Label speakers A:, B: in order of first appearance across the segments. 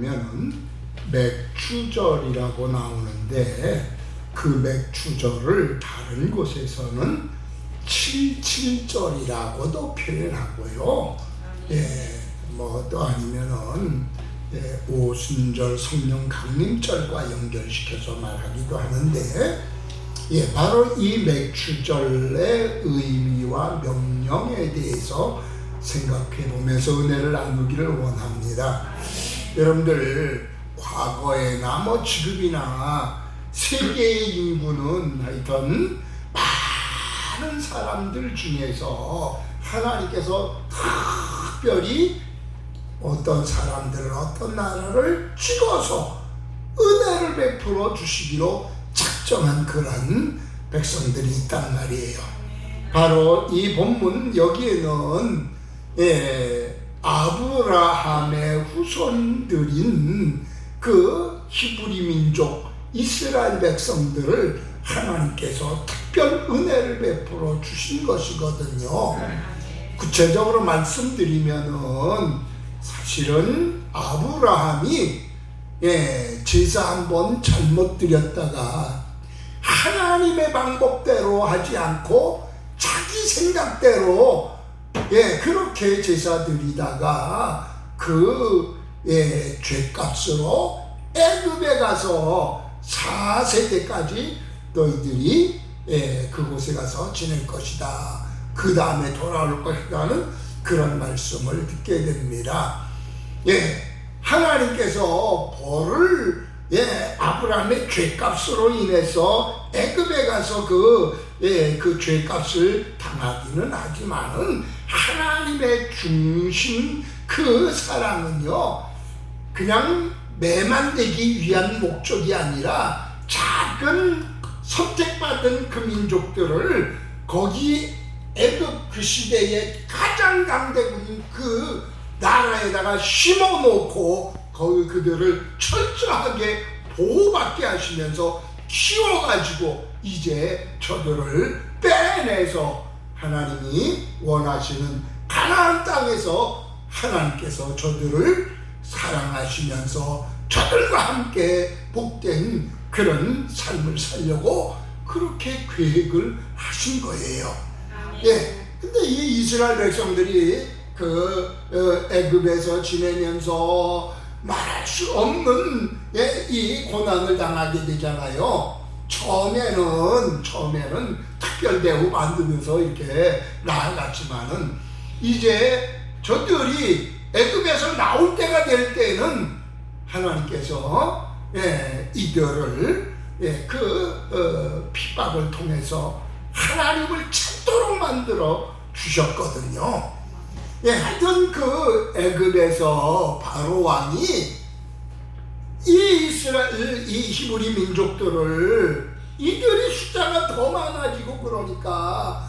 A: 보면은 맥추절이라고 나오는데 그 맥추절을 다른 곳에서는 칠칠절이라고도 표현하고요. 예, 뭐 또 아니면은 예, 오순절 성령 강림절과 연결시켜서 말하기도 하는데 예, 바로 이 맥추절의 의미와 명령에 대해서 생각해 보면서 은혜를 나누기를 원합니다. 여러분들 과거에나 뭐 지금이나 세계의 인구는 하여튼 많은 사람들 중에서 하나님께서 특별히 어떤 사람들을 어떤 나라를 찍어서 은혜를 베풀어 주시기로 작정한 그런 백성들이 있단 말이에요. 바로 이 본문 여기에는 예, 아브라함의 후손들인 그 히브리 민족 이스라엘 백성들을 하나님께서 특별 은혜를 베풀어 주신 것이거든요. 구체적으로 말씀드리면은 사실은 아브라함이 예, 제사 한 번 잘못 드렸다가 하나님의 방법대로 하지 않고 자기 생각대로 예, 그렇게 제사 드리다가 그 예, 죄값으로 애굽에 가서 4세대까지 너희들이 예, 그곳에 가서 지낼 것이다. 그 다음에 돌아올 것이라는 그런 말씀을 듣게 됩니다. 예, 하나님께서 벌을 예, 아브라함의 죄값으로 인해서 애굽에 가서 그, 예, 그 죄값을 당하기는 하지만은 하나님의 중심 그 사랑은요, 그냥 매만 되기 위한 목적이 아니라 작은 선택받은 그 민족들을 거기 애굽 그 시대의 가장 강대국인 그 나라에다가 심어 놓고 거기 그들을 철저하게 보호받게 하시면서 키워가지고 이제 저들을 빼내서 하나님이 원하시는 가나안 땅에서 하나님께서 저들을 사랑하시면서 저들과 함께 복된 그런 삶을 살려고 그렇게 계획을 하신 거예요. 예. 근데 이 이스라엘 백성들이 그 어, 애굽에서 지내면서 말할 수 없는 예, 이 고난을 당하게 되잖아요. 처음에는 처음에는 특별 대우 받으면서 이렇게 나아갔지만은 이제 저들이 애굽에서 나올 때가 될 때는 하나님께서 예, 이들을 예, 그 어, 핍박을 통해서 하나님을 찾도록 만들어 주셨거든요. 예, 하여튼 그 애굽에서 바로 왕이 이 이스라엘 이 히브리 민족들을 이들이 숫자가 더 많아지고 그러니까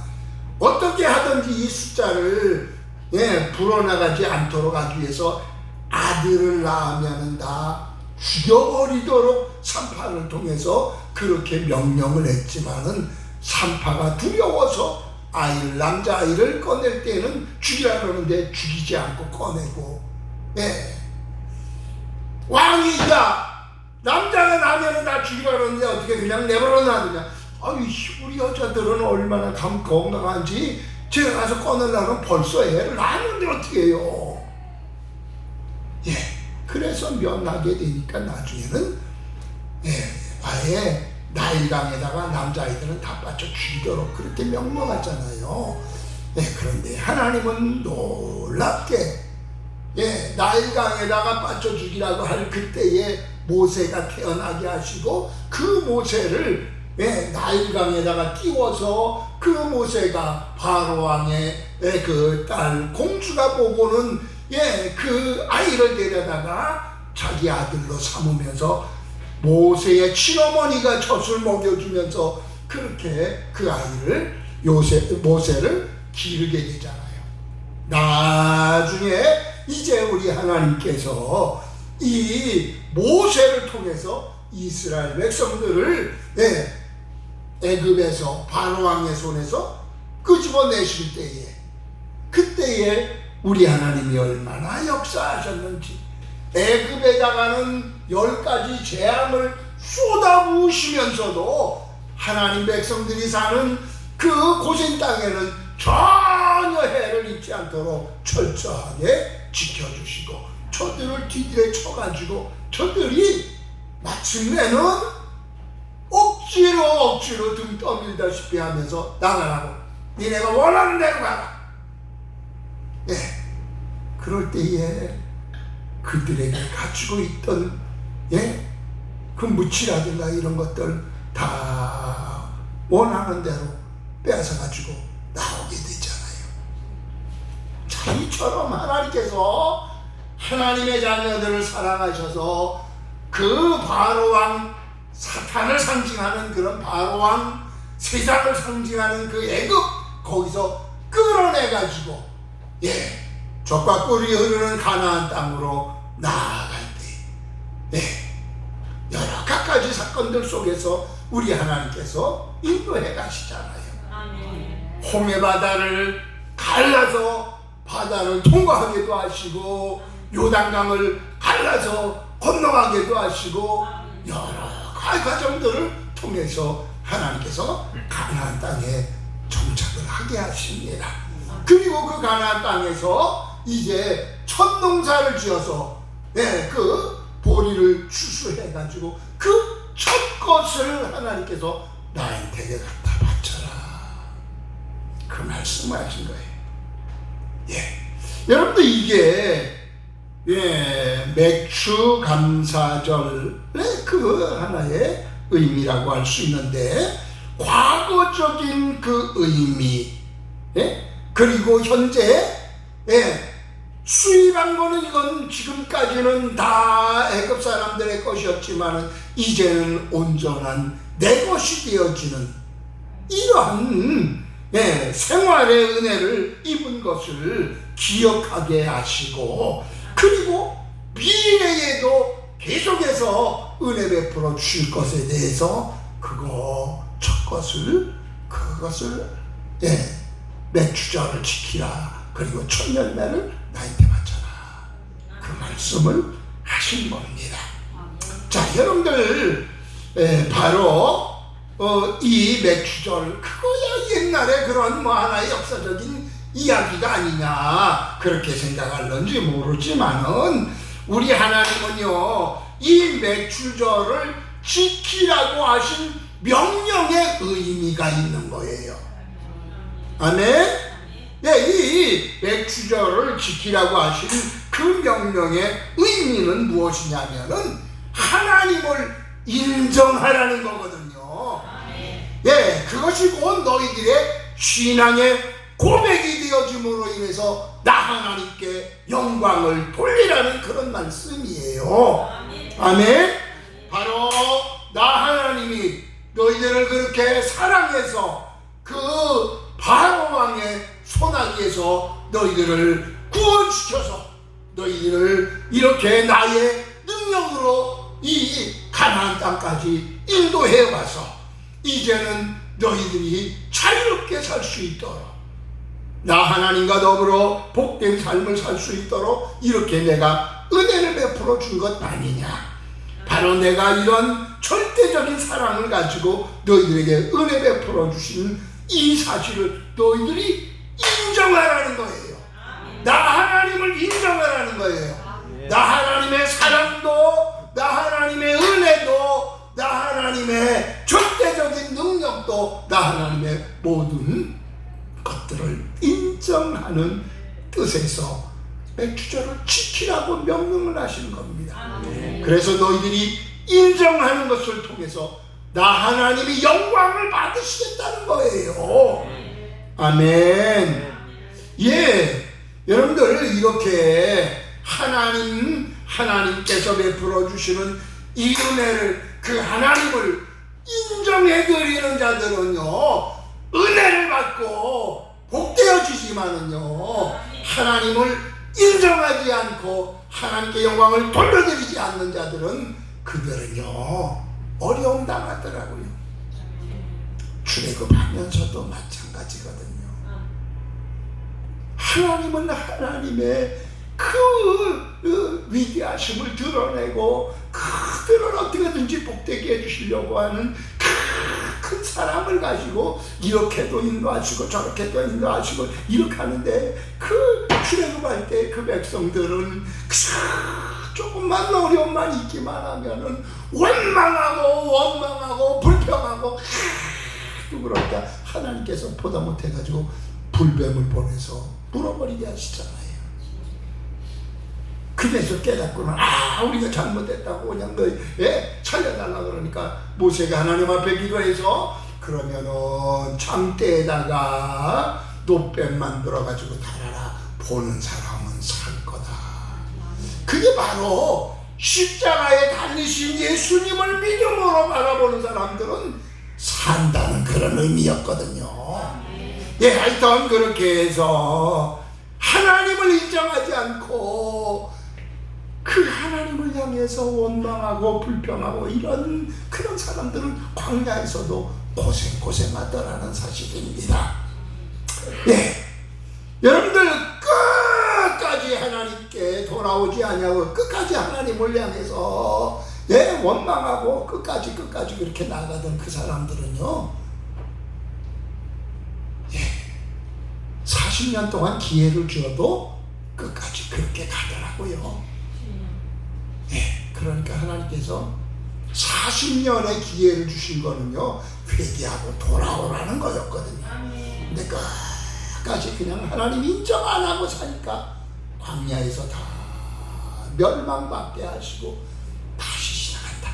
A: 어떻게 하든지 이 숫자를 예, 불어나가지 않도록 하기 위해서 아들을 낳으면은 다 죽여버리도록 산파를 통해서 그렇게 명령을 했지만은 산파가 두려워서 아이를 남자 아이를 꺼낼 때는 죽이라 그러는데 죽이지 않고 꺼내고 예. 왕이다. 남자가 나면은 다 죽이라 그러는데 어떻게 그냥 내버려 놔두냐 아이 우리 여자들은 얼마나 감 건강한지. 제가 가서 꺼내려면 벌써 애를 낳았는데 어떻게 해요? 예 그래서 면하게 되니까 나중에는 예 아예 나일강에다가 남자아이들은 다 빠져 죽이도록 그렇게 명령하잖아요. 예, 그런데 하나님은 놀랍게 예, 나일강에다가 빠져 죽이라고 할 그때에 모세가 태어나게 하시고 그 모세를 예, 나일강에다가 띄워서 그 모세가 바로 왕의 예, 그딸 공주가 보고는 예, 그 아이를 데려다가 자기 아들로 삼으면서 모세의 친어머니가 젖을 먹여주면서 그렇게 그 아이를 요새 모세를 기르게 되잖아요. 나중에 이제 우리 하나님께서 이 모세를 통해서 이스라엘 백성들을 예, 애굽에서 바로 왕의 손에서 끄집어내실 때에 그때에 우리 하나님이 얼마나 역사하셨는지 애굽에 땅에다가는 열 가지 재앙을 쏟아부으시면서도 하나님 백성들이 사는 그 고센 땅에는 전혀 해를 입지 않도록 철저하게 지켜주시고 저들을 뒤뜰에 쳐가지고 저들이 마침내는 억지로 억지로 등 떠밀다시피 하면서 나가라고 니네가 원하는 대로 가라 예 그럴 때에 그들에게 가지고 있던 예? 그 무치라든가 이런 것들 다 원하는 대로 빼앗아 가지고 나오게. 자, 이처럼 하나님께서 하나님의 자녀들을 사랑하셔서 그 바로왕 사탄을 상징하는 그런 바로왕 세상을 상징하는 그 애굽 거기서 끌어내 가지고 예 젖과 꿀이 흐르는 가나안 땅으로 나아갈 때 예, 여러 갖가지 사건들 속에서 우리 하나님께서 인도해 가시잖아요. 홍해 바다를 갈라서 바다를 통과하기도 하시고 요단강을 갈라서 건너가기도 하시고 여러 가지 과정들을 통해서 하나님께서 가나안 땅에 정착을 하게 하십니다. 그리고 그 가나안 땅에서 이제 첫 농사를 지어서 예, 그 보리를 추수해 가지고 그 첫 것을 하나님께서 나한테 갖다 바쳐라. 그 말씀을 하신 거예요. 예. 여러분들 이게 예, 맥주 감사절의 그 하나의 의미라고 할 수 있는데 과거적인 그 의미 예? 그리고 현재 예, 수입한 거는 이건 지금까지는 다 애굽 사람들의 것이었지만 이제는 온전한 내 것이 되어지는 이러한 예, 생활의 은혜를 입은 것을 기억하게 하시고 그리고 미래에도 계속해서 은혜 베풀어 주실 것에 대해서 그거 첫 것을 그것을 예, 맥주절을 지키라 그리고 천년매를 나에게 바쳐라 그 말씀을 하신 겁니다. 자 여러분들 에, 바로 어, 이 맥주절 그거야 옛날에 그런 뭐 하나의 역사적인 이야기가 아니냐 그렇게 생각할런지 모르지만은 우리 하나님은요 이 맥주절을 지키라고 하신 명령의 의미가 있는 거예요. 아멘. 네, 이 맥주절을 지키라고 하신 그 명령의 의미는 무엇이냐면은 하나님을 인정하라는 거거든요. 예, 그것이 곧 너희들의 신앙의 고백이 되어짐으로 인해서 나 하나님께 영광을 돌리라는 그런 말씀이에요. 아멘. 바로 나 하나님이 너희들을 그렇게 사랑해서 그 바로 왕의 손아귀에서 너희들을 구원시켜서 너희들을 이렇게 나의 능력으로 이 가나안 땅까지 인도해 와서 이제는 너희들이 자유롭게 살 수 있도록 나 하나님과 더불어 복된 삶을 살 수 있도록 이렇게 내가 은혜를 베풀어 준 것 아니냐. 바로 내가 이런 절대적인 사랑을 가지고 너희들에게 은혜 베풀어 주신 이 사실을 너희들이 인정하라는 거예요. 나 하나님을 인정하라는 거예요. 나 하나님의 사랑도, 나 하나님의 은혜도, 나 하나님의 절대적인 능력도, 나 하나님의 모든 것들을 인정하는 뜻에서 맥주절을 지키라고 명령을 하시는 겁니다. 그래서 너희들이 인정하는 것을 통해서 나 하나님이 영광을 받으시겠다는 거예요. 아멘. 예. 여러분들 이렇게 하나님 하나님께서 베풀어 주시는 이 은혜를 그 하나님을 인정해 드리는 자들은요. 은혜를 받고 복되어지지만은요. 하나님을 인정하지 않고 하나님께 영광을 돌려드리지 않는 자들은 그들은요. 어려움 당하더라고요. 출애굽하면서도 마찬가지거든요. 하나님은 하나님의 그, 그 위대하심을 드러내고 그들을 어떻게든지 복되게 해주시려고 하는 그큰 사랑을 가지고 이렇게도 인도하시고 저렇게도 인도하시고 이렇게 하는데 그 출애굽할 때 그 백성들은 그 조금만 어려움만 있기만 하면은 원망하고 원망하고 불평하고 또 그러니까 하나님께서 보다 못해가지고 불뱀을 보내서 물어버리게 하시잖아요. 그래서 깨닫고는 아 우리가 잘못했다고 그냥 그 예, 살려달라 그러니까 모세가 하나님 앞에 기도해서 그러면은 장대에다가 노뱀 만들어 가지고 달아라 보는 사람은 살 거다. 그게 바로 십자가에 달리신 예수님을 믿음으로 바라보는 사람들은 산다는 그런 의미였거든요. 예, 하여튼 그렇게 해서 하나님을 인정하지 않고 그 하나님을 향해서 원망하고 불평하고 이런 그런 사람들은 광야에서도 고생 고생하더라는 사실입니다. 예, 여러분들 끝까지 하나님께 돌아오지 아니하고 끝까지 하나님을 향해서 예 원망하고 끝까지 끝까지 그렇게 나가던 그 사람들은요. 예, 40년 동안 기회를 주어도 끝까지 그렇게 가더라고요. 예, 그러니까 하나님께서 40년의 기회를 주신 거는요, 회개하고 돌아오라는 거였거든요. 근데 끝까지 그냥 하나님 인정 안 하고 사니까 광야에서 다 멸망받게 하시고 다시 시작한다.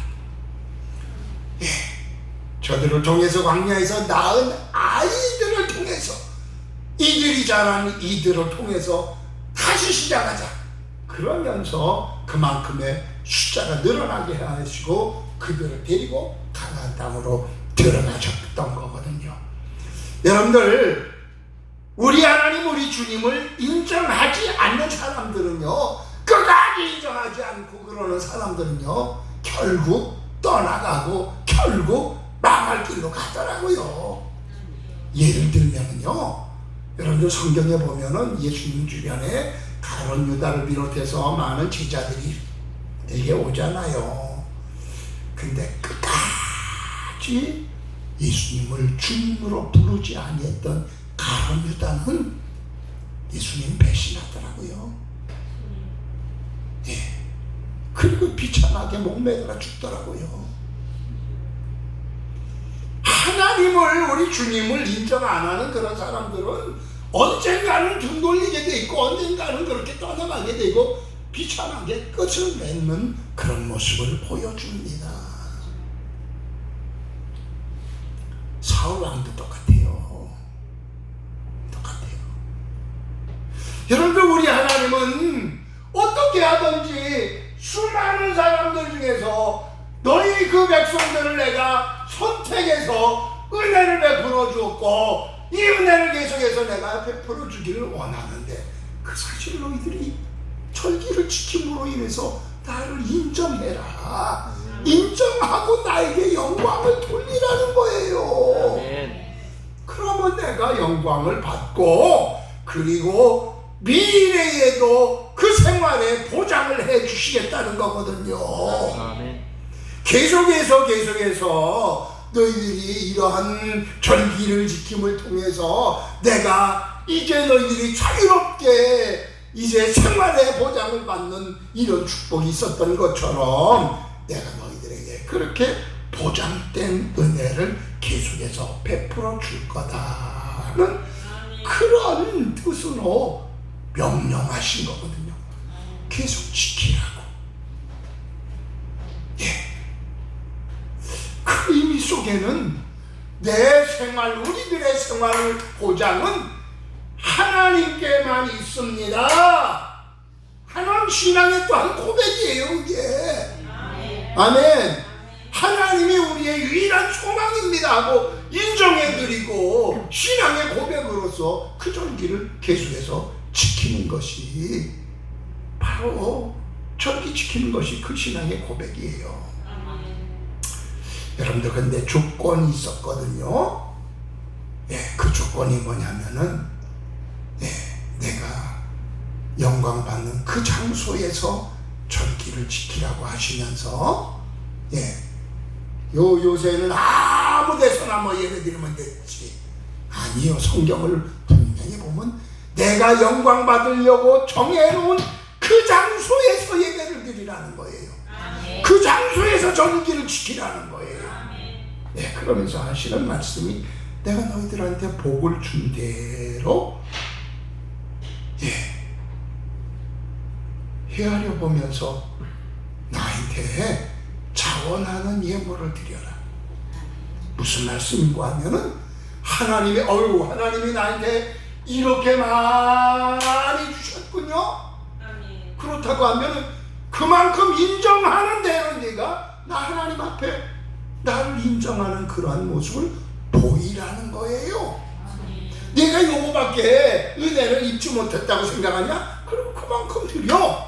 A: 예, 저들을 통해서 광야에서 낳은 아이들을 통해서 이들이 자란 이들을 통해서 다시 시작하자. 그러면서 그만큼의 숫자가 늘어나게 하시고 그들을 데리고 가나안 땅으로 들어가셨던 거거든요. 여러분들 우리 하나님 우리 주님을 인정하지 않는 사람들은요 끝까지 인정하지 않고 그러는 사람들은요 결국 떠나가고 결국 망할 길로 가더라고요. 예를 들면요 여러분들 성경에 보면은 예수님 주변에 가론 유다를 비롯해서 많은 제자들이 에게 오잖아요. 근데 끝까지 예수님을 주님으로 부르지 아니했던 가론 유다는 예수님 배신하더라고요. 예. 그리고 비참하게 목매달아 죽더라고요. 하나님을 우리 주님을 인정 안 하는 그런 사람들은 언젠가는 등 돌리게 돼 있고 언젠가는 그렇게 떠나가게 되고 비참하게 끝을 맺는 그런 모습을 보여줍니다. 사울 왕도 똑같아요. 똑같아요. 여러분들 우리 하나님은 어떻게 하든지 수많은 사람들 중에서 너희 그 백성들을 내가 선택해서 은혜를 베풀어 주었고 이 은혜를 계속해서 내가 베풀어 주기를 원하는데 그 사실 너희들이 절기를 지킴으로 인해서 나를 인정해라. 인정하고 나에게 영광을 돌리라는 거예요. 그러면 내가 영광을 받고 그리고 미래에도 그 생활에 보장을 해 주시겠다는 거거든요. 계속해서 계속해서 너희들이 이러한 절기를 지킴을 통해서 내가 이제 너희들이 자유롭게 이제 생활의 보장을 받는 이런 축복이 있었던 것처럼 내가 너희들에게 그렇게 보장된 은혜를 계속해서 베풀어 줄 거다는 그런 뜻으로 명령하신 거거든요. 계속 지키라고. 예. 그 의미 속에는 내 생활, 우리들의 생활 보장은 하나님께만 있습니다. 하나님 신앙의 또한 고백이에요, 이게. 아멘. 하나님이 우리의 유일한 소망입니다 하고 인정해드리고 신앙의 고백으로서 그 절기를 계속해서 지키는 것이 바로 절기 지키는 것이 그 신앙의 고백이에요. 여러분들 근데 조건이 있었거든요. 예, 그 조건이 뭐냐면은 예, 내가 영광 받는 그 장소에서 절기를 지키라고 하시면서 예. 요 요새는 아무 데서나 뭐 예배 드리면 됐지. 아니요. 성경을 분명히 보면 내가 영광 받으려고 정해놓은 그 장소에서 예배를 드리라는 거예요. 그 장소에서 절기를 지키라는 거예요. 네, 그러면서 하시는 말씀이 내가 너희들한테 복을 준 대로 예 헤아려 보면서 나한테 자원하는 예물을 드려라. 무슨 말씀인고 하면은 하나님이 어유 하나님이 나한테 이렇게 많이 주셨군요. 그렇다고 하면은 그만큼 인정하는 대로 네가 나 하나님 앞에 나를 인정하는 그러한 모습을 보이라는 거예요. 내가 요거밖에 은혜를 입지 못했다고 생각하냐? 그럼 그만큼 드려.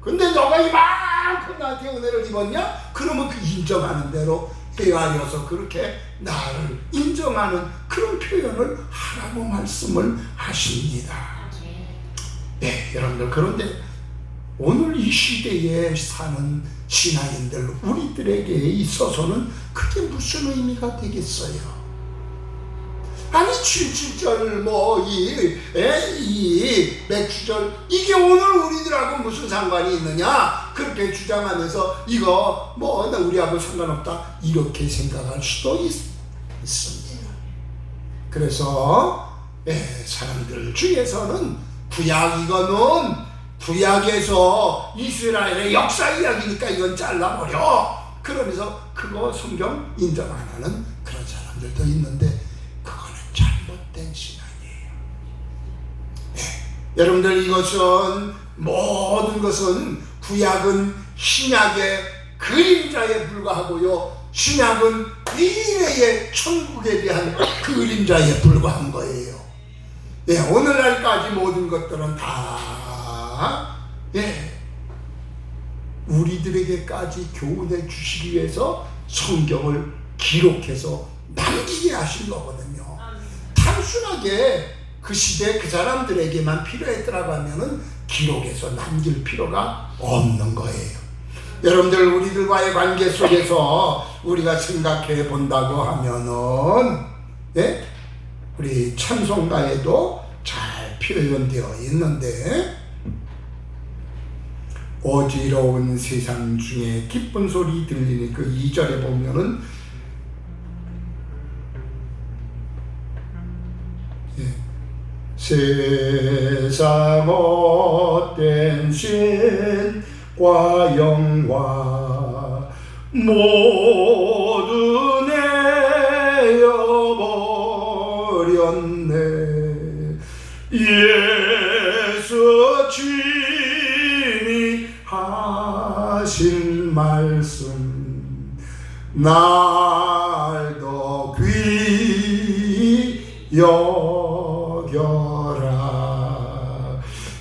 A: 근데 너가 이만큼 나한테 은혜를 입었냐? 그러면 그 인정하는 대로 헤아려서 그렇게 나를 인정하는 그런 표현을 하라고 말씀을 하십니다. 네, 여러분들 그런데 오늘 이 시대에 사는 신앙인들 우리들에게 있어서는 그게 무슨 의미가 되겠어요? 아니 77절 뭐이 이 맥주절 이게 오늘 우리들하고 무슨 상관이 있느냐 그렇게 주장하면서 이거 뭐나 우리하고 상관없다 이렇게 생각할 수도 있, 있습니다. 그래서 예, 사람들 중에서는 구약 이거는 구약에서 이스라엘의 역사 이야기니까 이건 잘라버려 그러면서 그거 성경 인정 안 하는 그런 사람들도 있는데 그거는 잘못된 신앙이에요. 네. 여러분들 이것은 모든 것은 구약은 신약의 그림자에 불과하고요. 신약은 미래의 천국에 대한 그림자에 불과한 거예요. 예, 오늘날까지 모든 것들은 다, 예, 우리들에게까지 교훈해 주시기 위해서 성경을 기록해서 남기게 하신 거거든요. 단순하게 그 시대 그 사람들에게만 필요했더라고 하면은 기록해서 남길 필요가 없는 거예요. 여러분들 우리들과의 관계 속에서 우리가 생각해 본다고 하면은 예? 우리 찬송가에도 잘 표현되어 있는데 어지러운 세상 중에 기쁜 소리 들리니 그 2절에 보면은 예. 세상 못된 신과 영화 모두 내어버렸네 예수 주님이 하신 말씀 날도 귀 여겨라.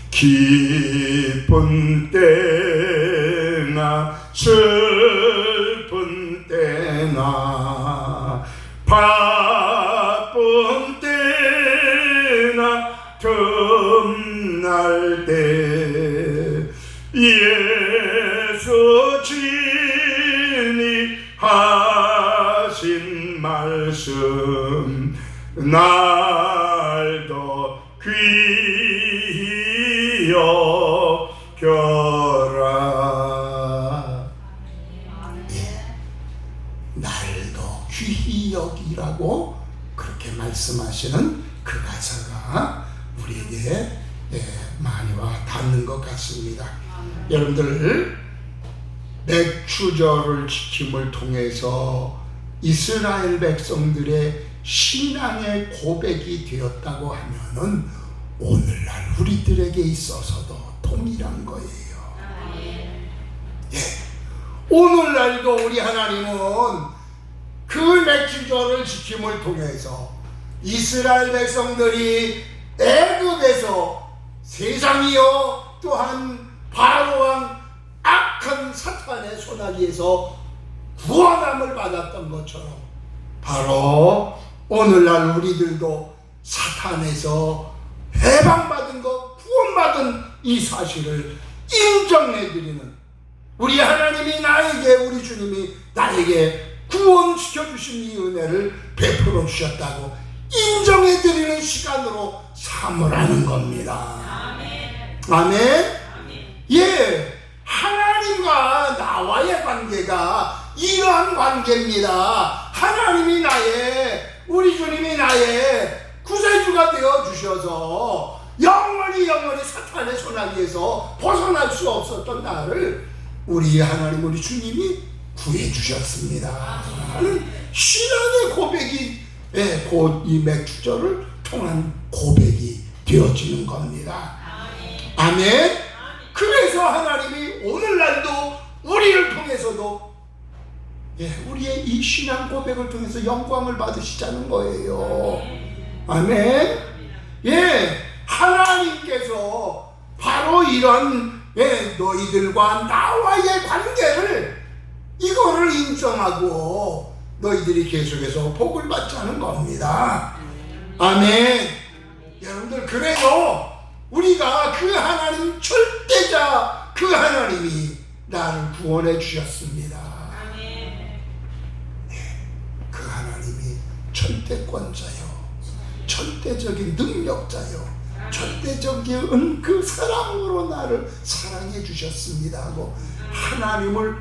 A: 기쁜 때나 슬픈 때나 바쁜 때나 틈날 때 말씀 날도 귀 여겨라 날도 귀히 여기라고 그렇게 말씀하시는 그 가사가 우리에게 예, 많이 와 닿는 것 같습니다. 여러분들 맥추절을 지킴을 통해서 이스라엘 백성들의 신앙의 고백이 되었다고 하면은 오늘날 우리들에게 있어서도 동일한 거예요. 예. 오늘날도 우리 하나님은 그 맥주절을 지킴을 통해서 이스라엘 백성들이 애굽에서 세상이요 또한 바로왕 악한 사탄의 손아귀에서 구원함을 받았던 것처럼 바로 오늘날 우리들도 사탄에서 해방받은 것, 구원받은 이 사실을 인정해드리는 우리 하나님이 나에게 우리 주님이 나에게 구원시켜 주신 이 은혜를 베풀어 주셨다고 인정해드리는 시간으로 삼으라는 겁니다. 아멘. 예, 하나님과 나와의 관계가 이러한 관계입니다. 하나님이 나의 우리 주님이 나의 구세주가 되어 주셔서 영원히 영원히 사탄의 손아귀에서 벗어날 수 없었던 나를 우리 하나님 우리 주님이 구해 주셨습니다. 신앙의 고백이 예, 곧이 맥주절을 통한 고백이 되어지는 겁니다. 아멘. 그래서 하나님이 오늘날도 우리를 통해서도 예, 우리의 이 신앙 고백을 통해서 영광을 받으시자는 거예요. 아멘. 예, 하나님께서 바로 이런 예, 너희들과 나와의 관계를 이거를 인정하고 너희들이 계속해서 복을 받자는 겁니다. 아멘. 여러분들 그래요. 우리가 그 하나님 절대자 그 하나님이 나를 구원해 주셨습니다. 그 하나님이 절대권자요. 절대적인 능력자요. 절대적인 그 사랑으로 나를 사랑해 주셨습니다 하고 하나님을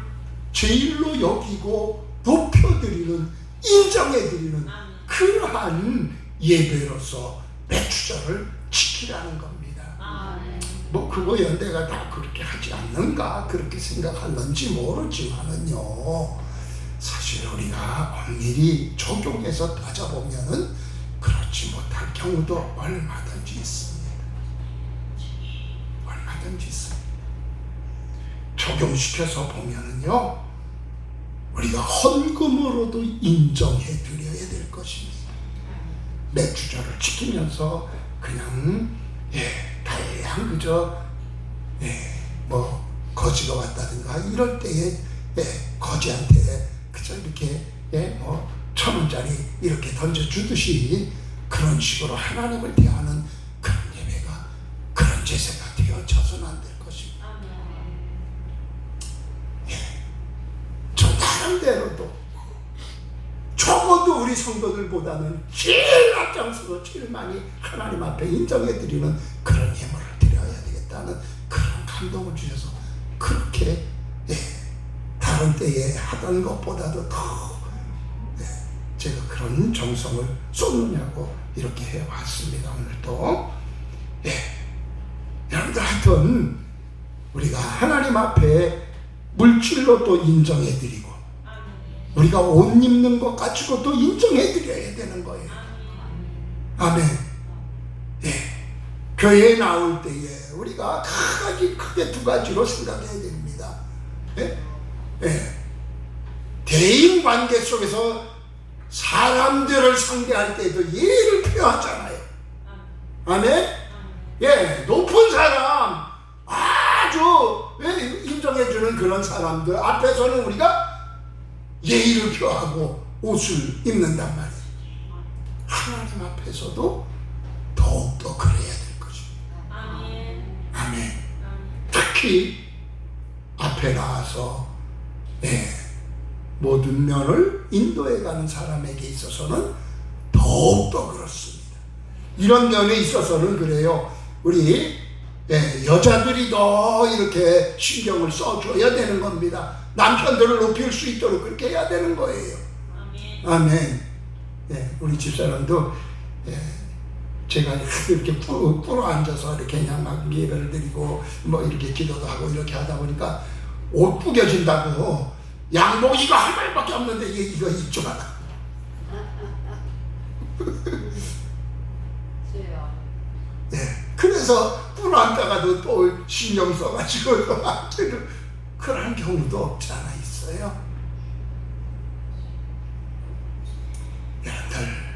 A: 제일로 여기고 높여드리는 인정해드리는 그러한 예배로서 매추절을 지키라는 겁니다. 뭐 그거 연대가 다 그렇게 하지 않는가 그렇게 생각하는지 모르지만은요 사실 우리가 엄밀히 적용해서 따져보면은 그렇지 못할 경우도 얼마든지 있습니다. 얼마든지 있습니다. 적용시켜서 보면은요 우리가 헌금으로도 인정해 드려야 될 것입니다. 매주절을 지키면서 그냥 예 다양 그저 예 뭐 거지가 왔다든가 이럴 때에 예 거지한테 이렇게 예 뭐 천 원짜리 이렇게 던져 주듯이 그런 식으로 하나님을 대하는 그런 예배가 그런 제세가 되어져서는 안 될 것입니다. 저 나름대로도 적어도 우리 성도들보다는 제일 앞장서서 제일 많이 하나님 앞에 인정해드리는 그런 예물을 드려야 되겠다는 그런 감동을 주셔서 그렇게 예, 다른 때에 하던 것보다도 더 예, 제가 그런 정성을 쏟느냐고 이렇게 해왔습니다 오늘도 예, 여러분들 하여튼 우리가 하나님 앞에 물질로 또 인정해드리고 우리가 옷 입는 것 가지고 또 인정해드려야 되는 거예요. 아멘. 예. 교회에 나올 때에 우리가 가지 크게 두 가지로 생각해야 됩니다. 예? 예. 대인 관계 속에서 사람들을 상대할 때도 예의를 표하잖아요. 아멘. 예, 높은 사람, 아주 예, 인정해주는 그런 사람들 앞에서는 우리가 예의를 표하고 옷을 입는단 말이에요. 하나님 앞에서도 더욱더 그래야 될 것입니다. 아멘. 특히 앞에 나와서 예, 모든 면을 인도해 가는 사람에게 있어서는 더욱더 그렇습니다. 이런 면에 있어서는 그래요. 우리 예, 여자들이 더 이렇게 신경을 써줘야 되는 겁니다. 남편들을 높일 수 있도록 그렇게 해야 되는 거예요. 아멘. 예, 우리 집사람도 예, 제가 이렇게 꿇어 앉아서 이렇게 그냥 막 예배를 드리고 뭐 이렇게 기도도 하고 이렇게 하다 보니까 옷 구겨진다고 양복 이거 한 벌밖에 없는데 이게 이거 입지 마라. 예, 그래서 뿔 앉다가도 또 신경 써가지고 그런 경우도 없지 않아 있어요. 여러분들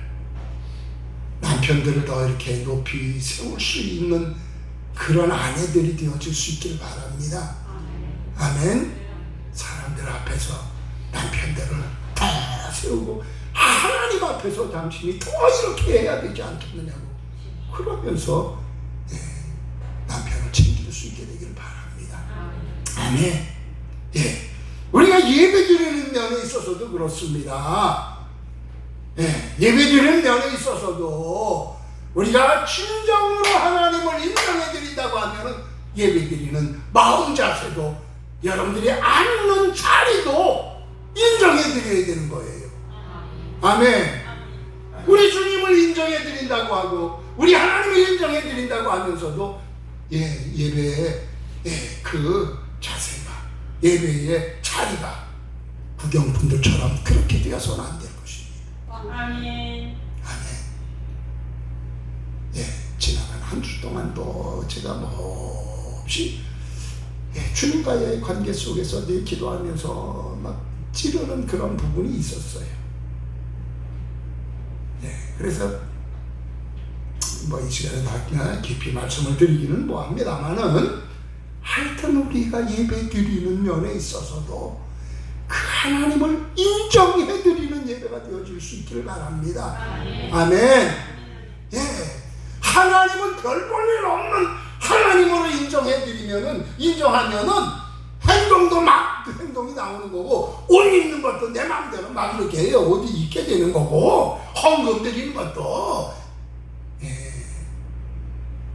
A: 남편들을 더 이렇게 높이 세울 수 있는 그런 아내들이 되어줄 수 있길 바랍니다. 아멘. 사람들 앞에서 남편들을 다 세우고 하나님 앞에서 당신이 더 이렇게 해야 되지 않겠느냐고 그러면서 예, 남편 수 있게 되기를 바랍니다. 아멘. 예. 우리가 예배 드리는 면에 있어서도 그렇습니다. 예. 예배 드리는 면에 있어서도 우리가 진정으로 하나님을 인정해 드린다고 하면은 예배 드리는 마음 자세도 여러분들이 앉는 자리도 인정해 드려야 되는 거예요. 아멘. 우리 주님을 인정해 드린다고 하고 우리 하나님을 인정해 드린다고 하면서도 예, 예배의 예, 그 자세가 예배의 자리가 구경분들처럼 그렇게 되어서는 안 될 것입니다.
B: 아멘.
A: 아멘. 예, 지나간 한 주 동안도 제가 몹시 예, 주님과의 관계 속에서 늘 기도하면서 막 찌르는 그런 부분이 있었어요. 예, 그래서 뭐 이 시간에 다 깊이 말씀을 드리기는 뭐합니다만은 하여튼 우리가 예배 드리는 면에 있어서도 그 하나님을 인정해 드리는 예배가 되어질 수 있기를 바랍니다. 아멘. 예. 하나님은 별 볼 일 없는 하나님으로 인정해 드리면은 인정 하면은 행동도 막그 행동이 나오는 거고 옷 입는 것도 내 마음대로 막 이렇게 해요. 어디 입게 되는 거고 헌금 드리는 것도 예.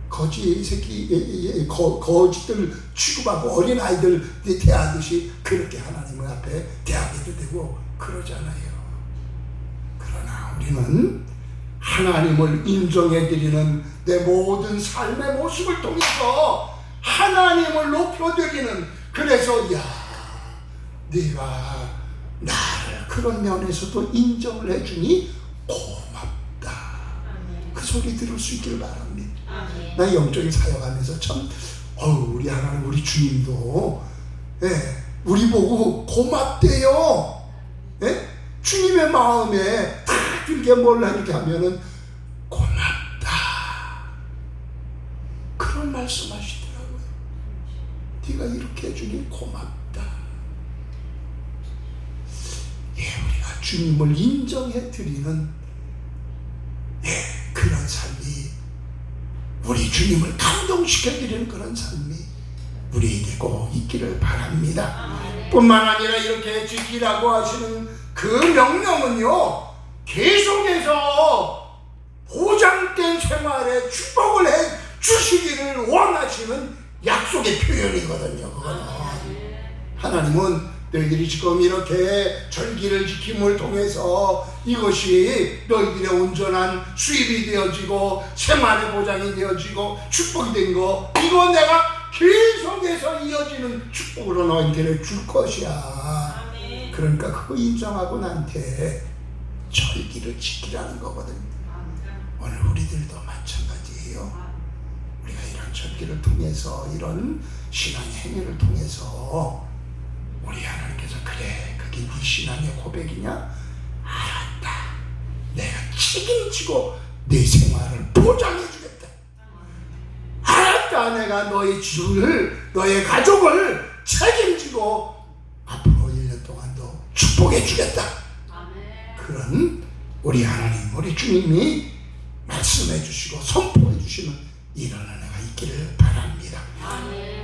A: 거지 새끼 예, 예, 거, 거지들 취급하고 어린 아이들 대하듯이 그렇게 하나님 앞에 대하게도 되고 그러잖아요. 그러나 우리는 하나님을 인정해 드리는 내 모든 삶의 모습을 통해서 하나님을 높여 드리는 그래서 야 네가 나를 그런 면에서도 인정을 해주니 고맙다. 그 소리 들을 수 있기를 바랍니다. 나 영적인 사역하면서 참, 어우, 우리 하나님, 우리 주님도, 예, 우리 보고 고맙대요. 예? 주님의 마음에 다 들게 뭘 이렇게 하면은 고맙다. 그런 말씀 하시더라고요. 네가 이렇게 해주니 고맙다. 예, 우리가 주님을 인정해 드리는 예, 그런 삶이 우리 주님을 감동시켜 드리는 그런 삶이 우리에게 꼭 있기를 바랍니다. 뿐만 아니라 이렇게 지키라고 하시는 그 명령은요, 계속해서 보장된 생활에 축복을 해 주시기를 원하시는 약속의 표현이거든요, 그거는. 하나님은 너희들이 지금 이렇게 절기를 지킴을 통해서 이것이 너희들의 온전한 수입이 되어지고 생활의 보장이 되어지고 축복이 된 거 이거 내가 계속해서 이어지는 축복으로 너희들에게 줄 것이야. 그러니까 그거 인정하고 나한테 절기를 지키라는 거거든요 오늘 우리들도 마찬가지예요 절기를 통해서 이런 신앙의 행위를 통해서 우리 하나님께서 그래 그게 네 신앙의 고백이냐? 알았다. 내가 책임지고 네 생활을 보장해 주겠다. 알았다. 내가 너의 주를 너의 가족을 책임지고 앞으로 1년 동안도 축복해 주겠다.
B: 아멘.
A: 그런 우리 하나님, 우리 주님이 말씀해 주시고 선포해 주시는 이런 은혜가 있기를 바랍니다.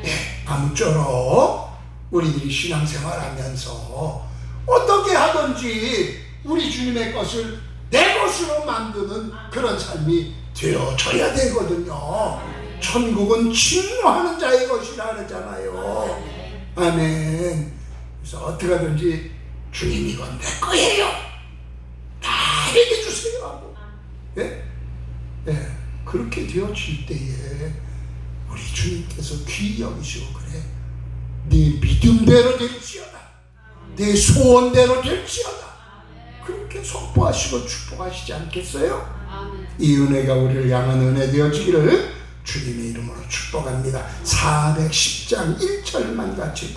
A: 예, 아무쪼록 우리들이 신앙생활 하면서 어떻게 하든지 우리 주님의 것을 내 것으로 만드는 그런 삶이 되어져야 되거든요. 천국은 침노하는 자의 것이라 그러잖아요. 아멘. 그래서 어떻게 하든지 주님 이건 내 거예요. 나에게 주세요 하고. 예? 예. 그렇게 되어질 때에 우리 주님께서 귀히 여기시고 그래. 네 믿음대로 될지어다. 네 소원대로 될지어다. 그렇게 선포하시고 축복하시지 않겠어요? 이 은혜가 우리를 향한 은혜 되어지기를 주님의 이름으로 축복합니다. 410장 1절만 같이